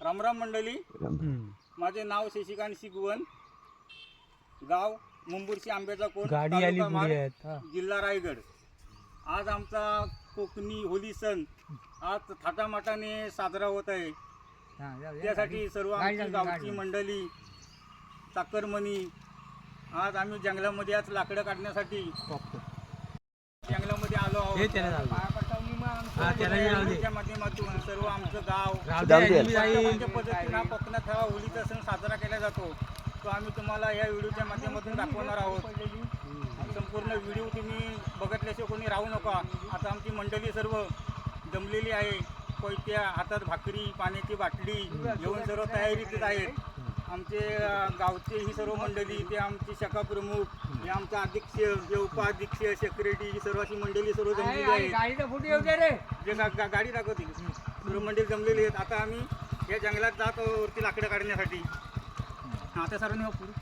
रामराम मंडळी. माझे नाव शशिकांत शिगवण गाव मुंबूरशी आंब्याचा कोण. जिल्हा रायगड. आज आमचा कोकणी होली सण आज थाटामाटाने साजरा होत आहे. त्यासाठी सर्व आमची गावची मंडळी चाकरमणी आज आम्ही जंगलामध्ये आज लाकडं काढण्यासाठी जंगलामध्ये आलो आहोत. माध्यमातून? सर्व आमचं गाव. कोणत्या पद्धतीने हा कोकणात हा होळीचा सण साजरा केला जातो. तो आम्ही तुम्हाला या व्हिडिओच्या माध्यमातून दाखवणार आहोत. संपूर्ण व्हिडिओ तुम्ही बघितल्याशिवाय कोणी राहू नका. आता आमची मंडळी सर्व जमलेली आहे. कोयत्या हातात भाकरी पाण्याची बाटली घेऊन सर्व तयारीतच आहेत. आमचे गावचे ही सर्व मंडळी ते आमचे शाखा प्रमुख हे आमचा अध्यक्ष हे उपाध्यक्ष सेक्रेटरी ही सर्व अशी मंडळी सर्व जमलेली आहे जे गा- गा- गाडी दाखवते. सर्व मंडळी जमलेली आहेत. आता आम्ही या जंगलात जात आहोत वरती लाकडं काढण्यासाठी. हा, आता सर्वांनी हो पुढे.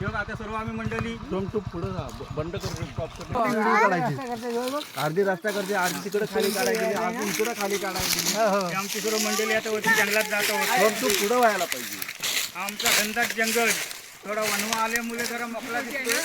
हे बघा, आता सर्व आम्ही मंडळी. बंद कर स्टॉप कर. अर्धी रस्ता करते अर्धी तिकडे खाली काढायची अर्धी इकडे खाली काढायची हे आमची सर्व मंडळी आता वरती जंगलात जात आहोत. पुढं व्हायला पाहिजे. आमचा घनदाट जंगल. थोडा वनवा आल्यामुळे जरा मोकळा दिसतो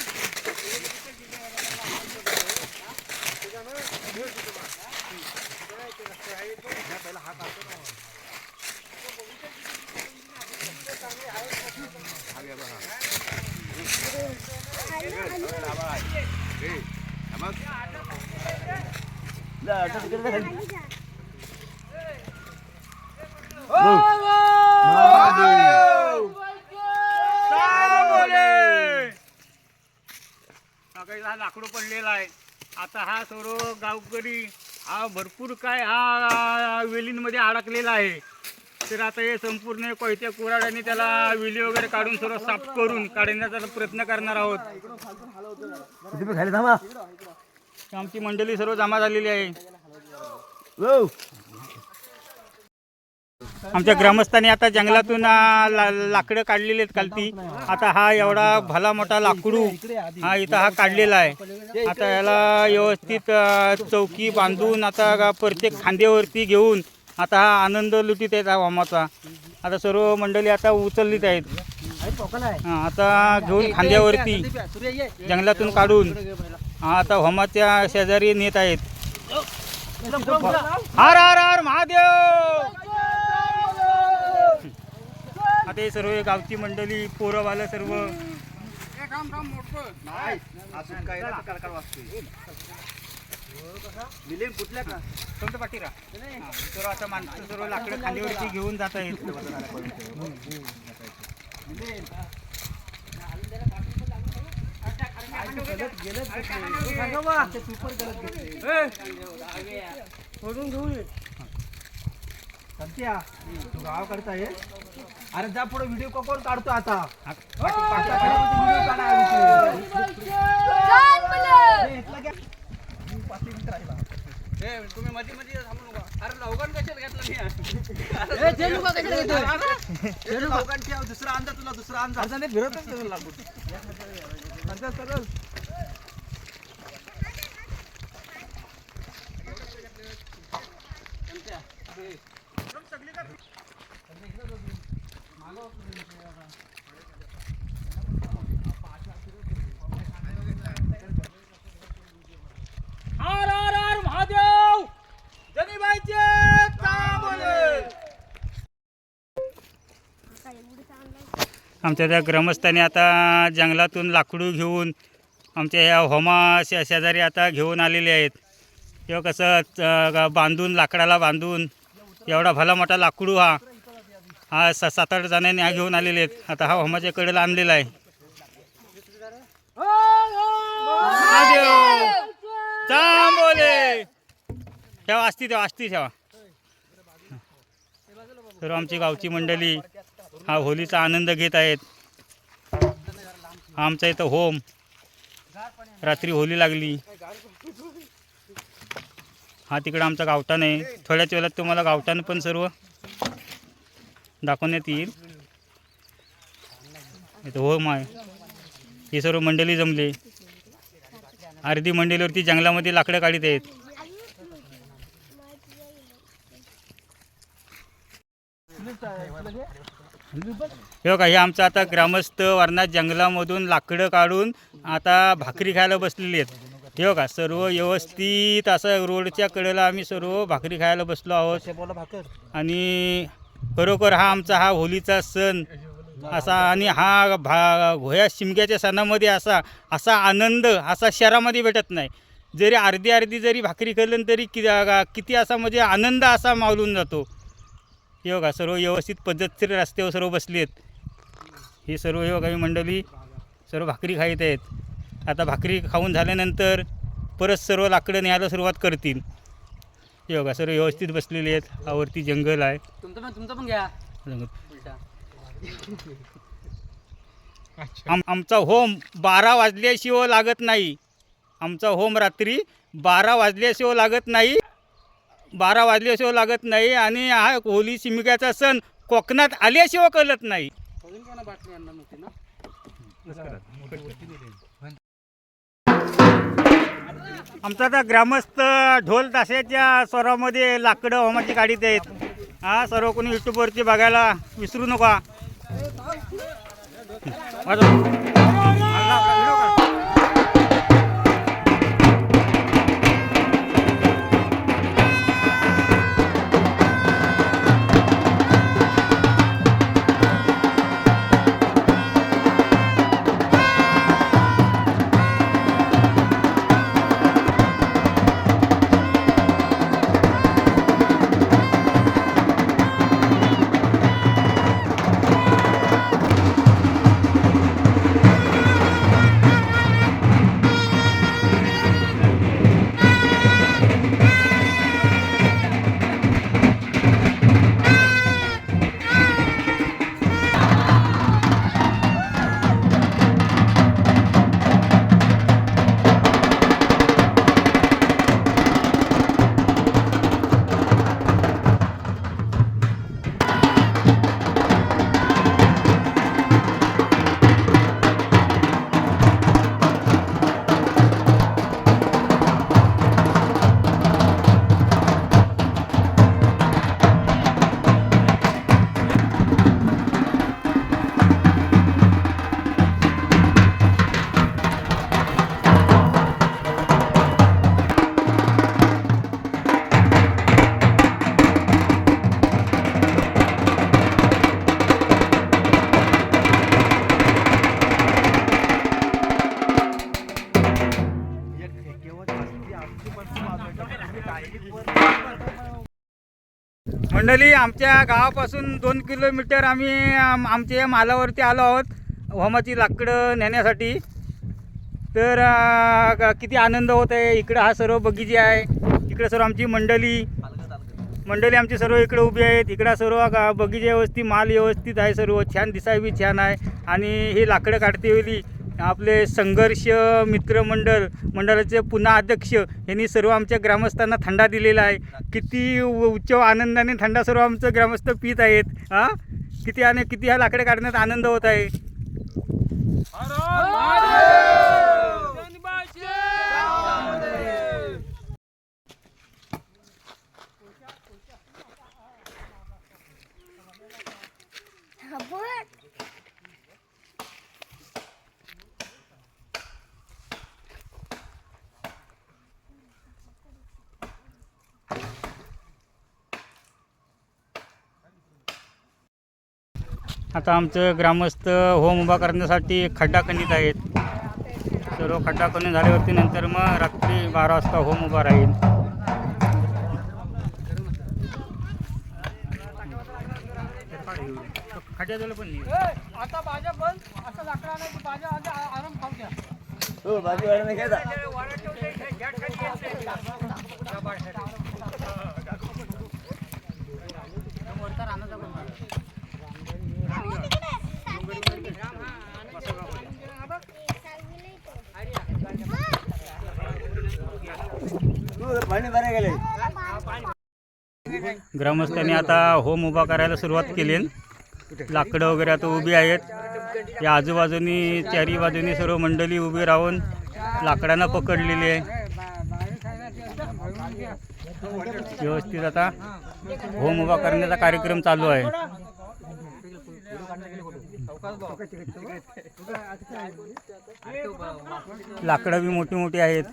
हा हा लाकडू पडलेला आहे. आता हा सर्व गावकरी हा भरपूर काय हा वेलींमध्ये अडकलेला आहे. तर आता हे संपूर्ण कोयत्या कुराडाने त्याला वेली वगैरे काढून सर्व साफ करून काढण्याचा प्रयत्न करणार आहोत. आमची मंडळी सर्व जमा झालेली आहे. आमच्या ग्रामस्थांनी आता जंगलातून ला, लाकडं काढलेली आहेत कालती आता हा एवढा भला मोठा लाकडू हा इथं हा काढलेला आहे. आता याला व्यवस्थित चौकी बांधून आता प्रत्येक खांद्यावरती घेऊन आता हा आनंद लुटीत आहेत हा होमाचा आता सर्व मंडळी आता उचललीत आहेत. आता घेऊन खांद्यावरती जंगलातून काढून आता होमाच्या शेजारी नेत आहेत. हर हर हर महादेव! आता हे सर्व गावची मंडळी पोरवाला सर्व. कुठल्या का? कोणतं पाठीरा सर्व आता माणसं सर्व लाकडं घेऊन जात आहेत. सत्या तू गावाकडचा आहे. अरे जा पुढे व्हिडिओ कोण काढतो आता? हा, व्हिडिओ तुम्ही मध्ये मध्ये थांबू नका. अरे लवकर कशाला घेतलं मी दुसरा अंदाज तुला दुसरा अंदाज फिरतच लागू सरळ हर हर हर महादेव जनीबाईचे चांगले आमच्या त्या ग्रामस्थांनी आता जंगलातून लाकडू घेऊन आमच्या ह्या होमा शे शेजारी आता घेऊन आलेले आहेत. तेव्हा कसं बांधून लाकडाला बांधून एवढा भला मोठा लाकडू हा हा स सात आठ जणांनी हा घेऊन आलेले आहेत. आता हा होमाच्या कडेला आणलेला आहे. महादेव! ठेवा असती तेव्हा असती ठेवा. सर्व आमची गावची मंडळी हा होलीचा आनंद घेत आहेत. हा आमचा इथं होम. रात्री होली लागली. हा तिकडं आमचा गावठाण आहे. थोड्याच वेळात तुम्हाला गावठाण पण सर्व दाखवण्यात येईल. इथं होम आहे ही सर्व मंडळी जमली. अर्धी मंडळीवरती जंगलामध्ये लाकडं काढीत आहेत. हे बघा हे आमचं आता ग्रामस्थ वारणात जंगलामधून लाकडं काढून आता भाकरी खायला बसलेली आहेत. हे बघा सर्व व्यवस्थित असं रोडच्या कडेला आम्ही सर्व भाकरी खायला बसलो आहोत. आणि खरोखर हा आमचा हा होलीचा सण असा आणि हा भा घोया शिमग्याच्या सणामध्ये असा असा आनंद असा शहरामध्ये भेटत नाही. जरी अर्धी अर्धी जरी भाकरी खाल्लं तरी कि किती असा म्हणजे आनंद असा मावलून जातो. हे बघा सर्व व्यवस्थित पद्धतशीर रस्त्यावर सर्व बसले आहेत हे सर्व हे बघा ही मंडळी सर्व भाकरी खाईत आहेत. आता भाकरी खाऊन झाल्यानंतर परत सर्व लाकडं न्यायला सुरुवात करतील. हे बघा सर्व व्यवस्थित बसलेले आहेत. आवरती जंगल आहे. तुमचं पण तुमचं पण घ्या. जंगल. उलटा. आम आमचा होम बारा वाजल्याशिवाय लागत नाही. आमचा होम रात्री बारा वाजल्याशिवाय लागत नाही. बारा वाजल्याशिवाय लागत नाही आणि हा होली शिमग्याचा सण कोकणात आल्याशिवाय कळत नाही. अजून कोणा बाटली आणणार नव्हती ना? आमचा आता ग्रामस्थ ढोल ताशाच्या स्वरामध्ये लाकडं होमाची काढीत आहेत हा सर्व कोणी युट्यूबवरती बघायला विसरू नका. मंडळी आमच्या गावापासून दोन किलोमीटर आम्ही आम- आमच्या मालावरती आलो आहोत होमाची लाकडं नेण्यासाठी. तर किती आनंद होत आहे. इकडं हा सर्व बगीचे आहे. इकडं सर्व आमची मंडळी. मंडळी आमची सर्व इकडे उभी आहेत. इकडं सर्व बगीचे व्यवस्थित माल व्यवस्थित आहे सर्व. छान दिसाय बी छान आहे. आणि हे लाकडं काढते वेळी. आपले संघर्ष मित्रमंडळ मंडळाचे पुन्हा अध्यक्ष यांनी सर्व आमच्या ग्रामस्थांना थंडा दिलेला आहे. किती उ- उच्च आनंदाने थंडा सर्व आमचं ग्रामस्थ पित आहेत हां? किती आणि किती ह्या लाकडे काढण्यात आनंद होत आहे. आता आमचं ग्रामस्थ होम उभा करण्यासाठी खड्डा खणीत आहेत. सर्व खड्डा खणून झाल्यावरती नंतर मग रात्री बारा वाजता होम उभा राहील. खड्ड्याजवळ पण नाही. आता भाज्या बंद. असं लाकडं आणायची भाज्या आधी आ- आराम खाऊ द्या. हो भाजी वाढ नाही गेले ग्रामस्थांनी आता होम उभा करायला सुरुवात केली. लाकडं वगैरे आता उभी आहेत. या आजूबाजूनी चारी बाजूनी सर्व मंडळी उभी राहून लाकडांना पकडलेली आहे. व्यवस्थित आता होम उभा करण्याचा कार्यक्रम चालू आहे. लाकडं बी मोठी मोठी आहेत.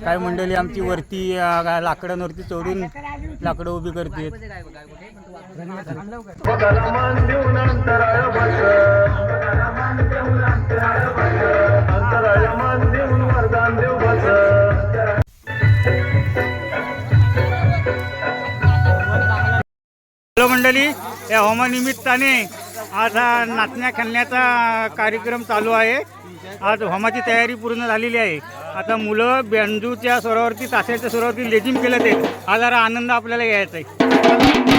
काय मंडळी आमची वरती लाकडांवरती चढून लाकडं उभी करते हॅलो मंडळी या होमानिमित्ताने आज हा नाचण्या खेळण्याचा कार्यक्रम चालू आहे. आज होमाची तयारी पूर्ण झालेली आहे. आता मुलं बेंजूच्या स्वरावरती ताशाच्या स्वरावरती लेझिम केलं ते. हा जरा आनंद आपल्याला घ्यायचा आहे.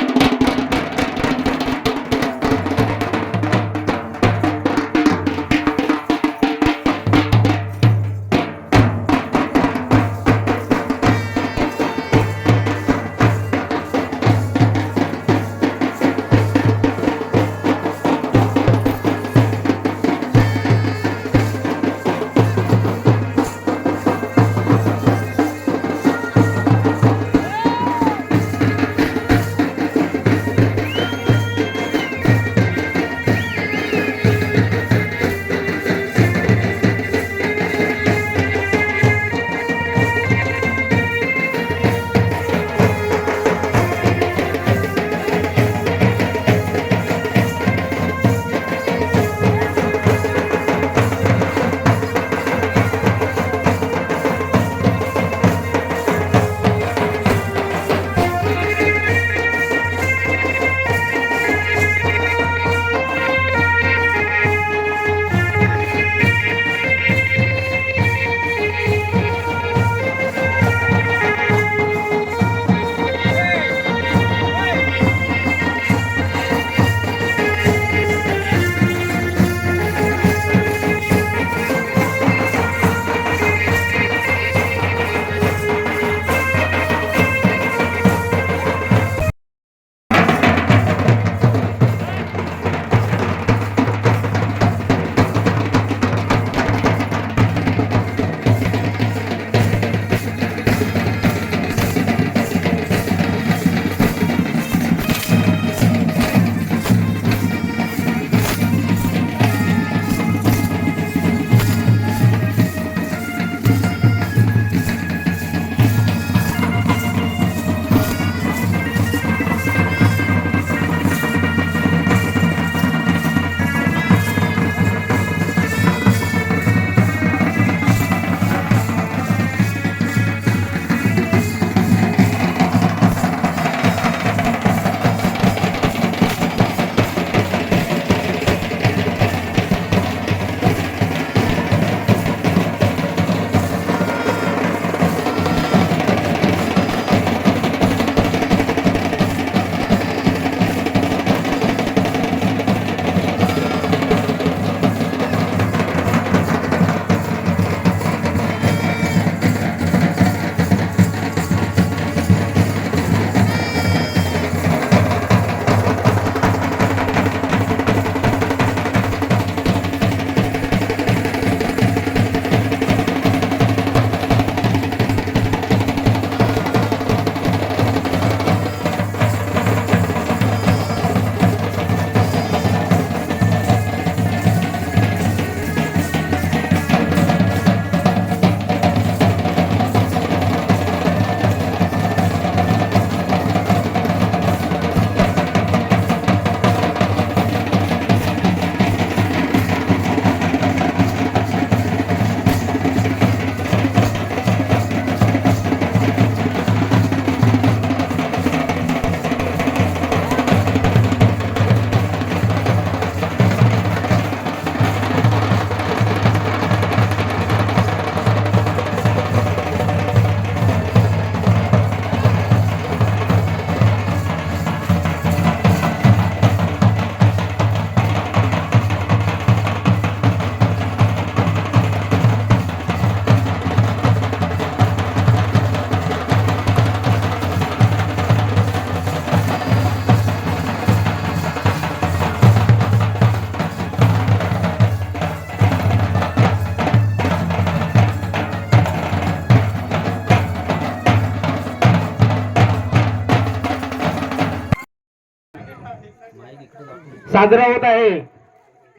साजरा होत आहे.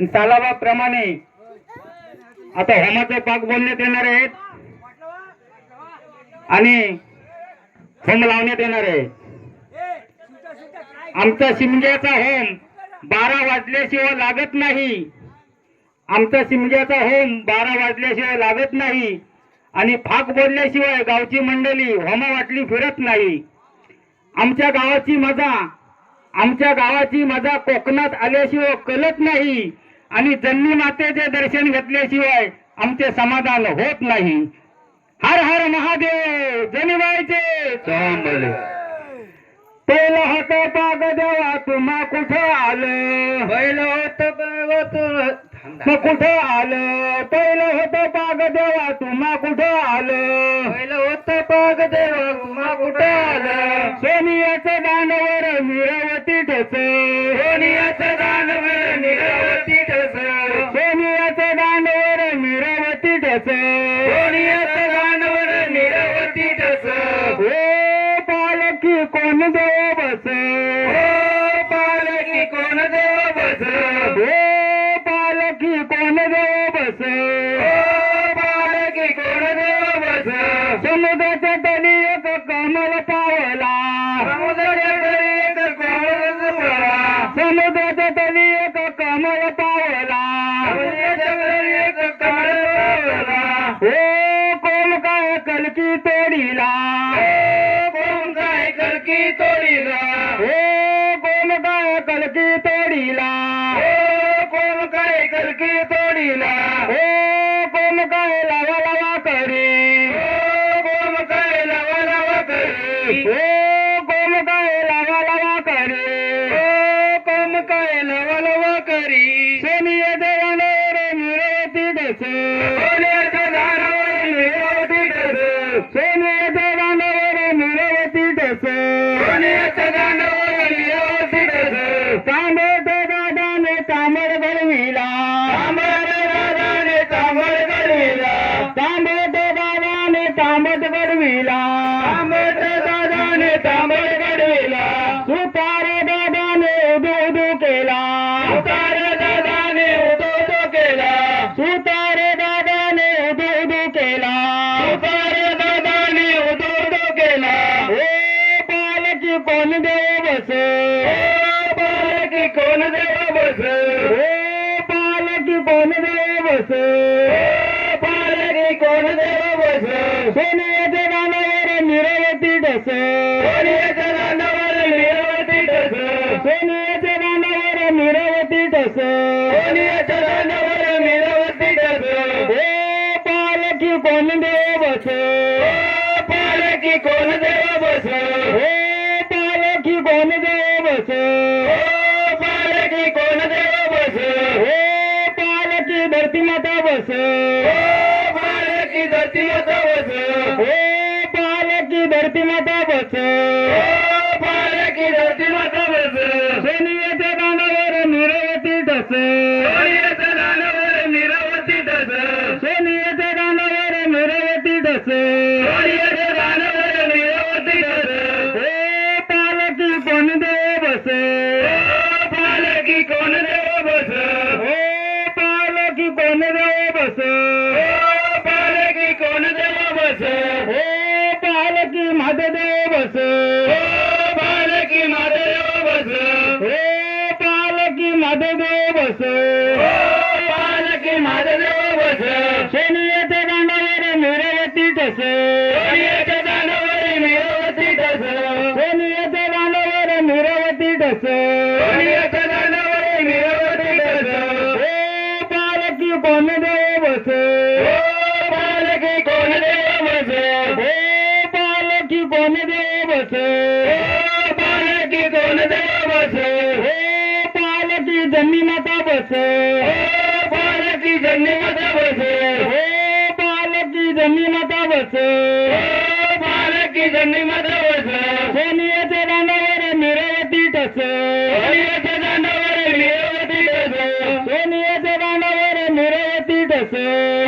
तालावाप्रमाणे आता होमाचे पाक बोलण्यात येणार आहेत. आणि होम लावण्यात येणार आहे. आमचा शिमग्याचा होम बारा वाजल्याशिवाय लागत नाही. आमचा शिमग्याचा होम बारा वाजल्याशिवाय लागत नाही. आणि फाक बोलल्याशिवाय गावची मंडळी होमा वाटली फिरत नाही. आमच्या गावाची मजा आमच्या गावाची मजा कोकणात आल्याशिवाय कळत नाही. आणि जन्मी मातेचे दर्शन घेतल्याशिवाय आमचे समाधान होत नाही. हर हर महादेव जनिवायचे. तेल होत पाग देवा तुम्हा कुठं आलं? बैल होत कुठं आलं? पहिलं होत पाग देवा तुम्हा कुठं आलं? पहिलं होतं पाग देवा तुम्हा कुठं आलं? सोनियाचं दानव bebê. কোন দেব বসে পালে কি কোন দেব বসে I don't know da da Timothy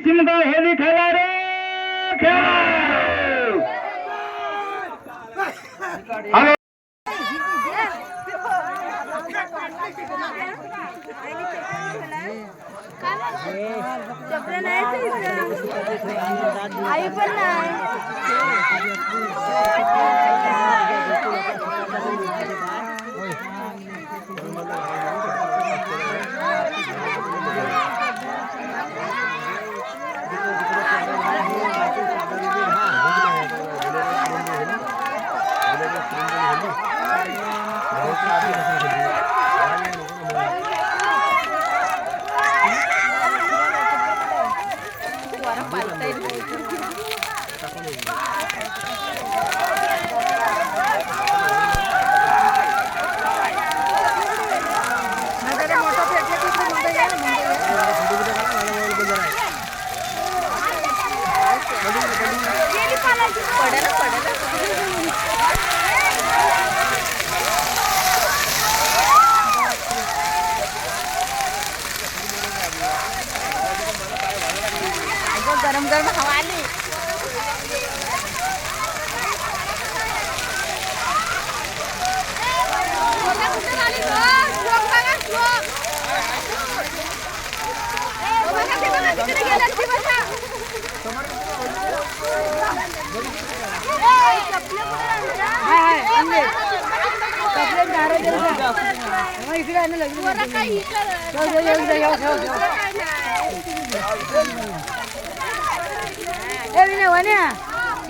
Chimgaon heavy खेळा रे खेळा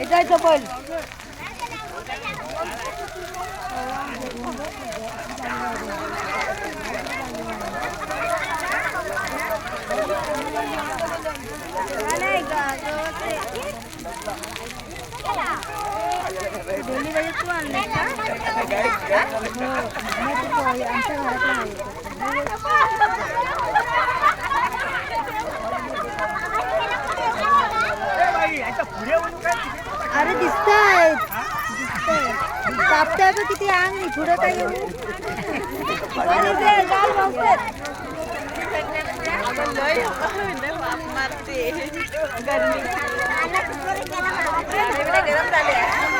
এটাই তো বল Yeah. ఎక్కువ अरे दिसतायत कापताय तर किती आंग नाही पुढं काय येऊ अरे ते लाल मारते गरमी गरम झाले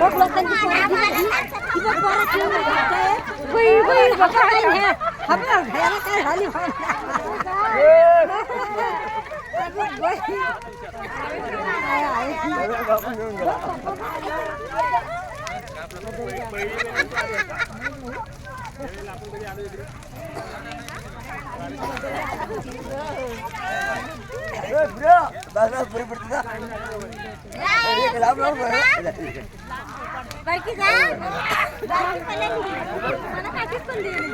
बघ लोकांची पोरं दिसली. ती बघ पोरं खेळून राहताय. बैल, बैल, बघा, बैल, हे. हा बघ, ह्याला काय झाली म्हणा. आहे, आहे. बारकी जा. बारकी पळाली. मला काठीच पण दिली.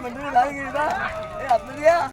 મંડળી લાગી ગઈ આપી દે